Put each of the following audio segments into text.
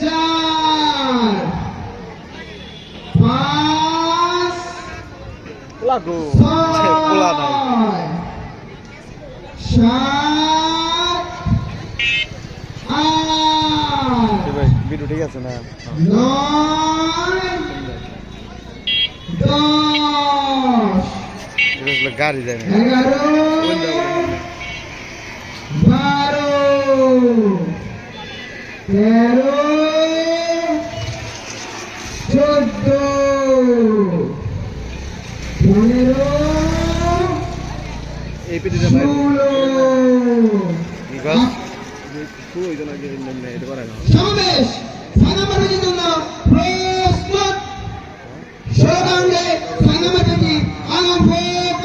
চার পাঁচ লাগো। পোলা নাই। সাত আট ভাই ভিডিও ঠিক আছে না? নয় দশ গাড়ি যায় এগারো বারো তেরো চোদ্দ পনেরো ষোলো গাছ খুব ওই জন্য এটা করে না। সমাবেশ সানামাটির জন্য প্রস্তুত। ষোলো সানামাটি আরম্ভ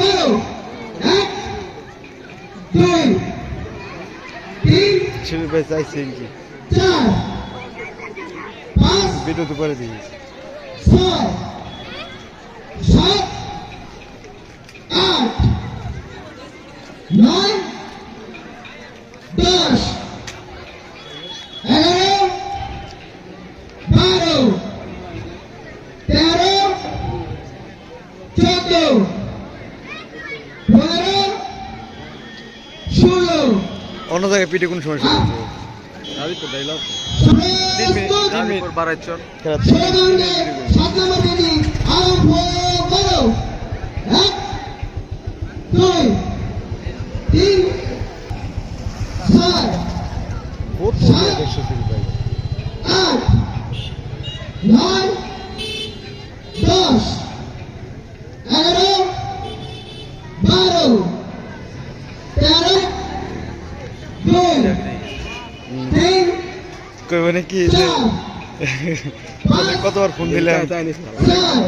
করো। এক দুই তিন ছেলে ভাই চাইছে কি চার পাঁচ ভিডিও তো করে দিই ছয় আট নয় দশ এগারো বারো তেরো চোদ্দ পনেরো ষোলো অন্য জায়গায় পিঠে কোন শুরু আমি তো ডাইলগ তিন মিনিট তিন মিনিট বাড়াইছন ষোলো সাত নম্বর দিদি আরম্ভ করো। এক দুই তিন দেখছ শুরু আট নয় দশ এগারো বারো তেরো দুই তিন কই কি যে চার কতবার ফোন। দিলাম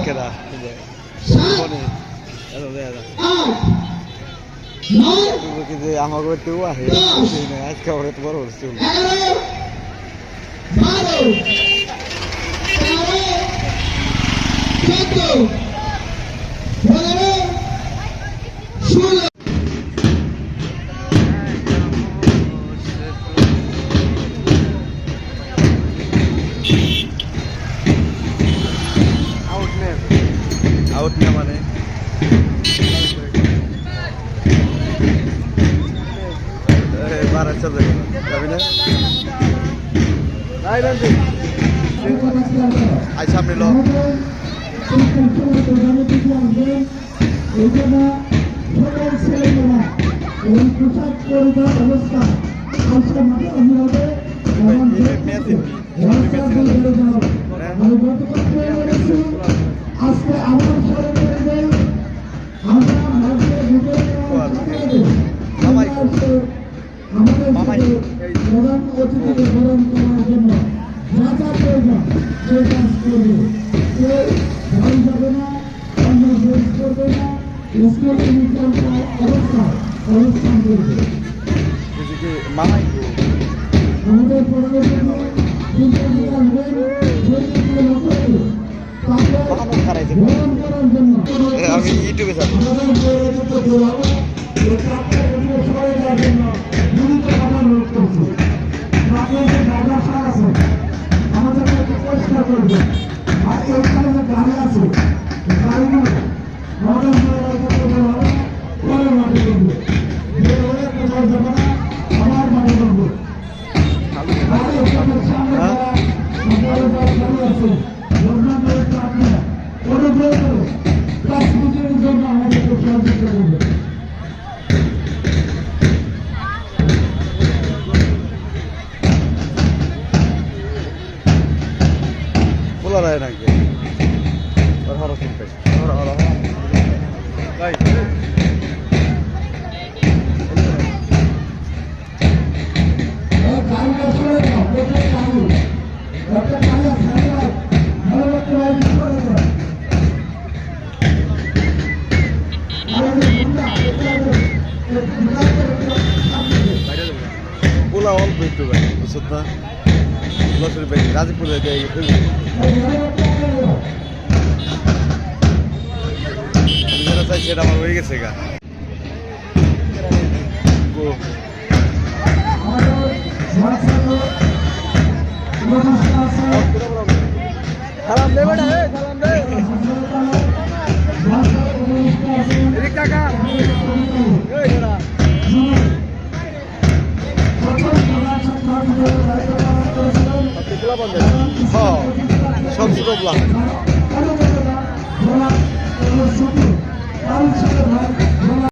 কেডা ফোনে আট নয় কি যে আমার করতে আহে আজকে আমার তো বড় হচ্ছে আউট নে আউট না মানে বারা চলে যাবি না? আই সামনে লো। আজকে প্রধান অতিথিকে বরণ করার জন্য যা প্রয়োজন সেই কাজ করবে কেউ যাবে না অন্য শেষ করবে না স্কুল অবস্থায় অনুষ্ঠান করবে আমাদের পরবর্তী তিনটা সহযোগিতা করবে বলা যায় নাকি ওর হরো শুনতে না লসের ভাই গাজীপুরে যেটা চাই সেটা আমার হয়ে গেছে গা। ও, প্রতিষ্ঠা আছে সব ছোট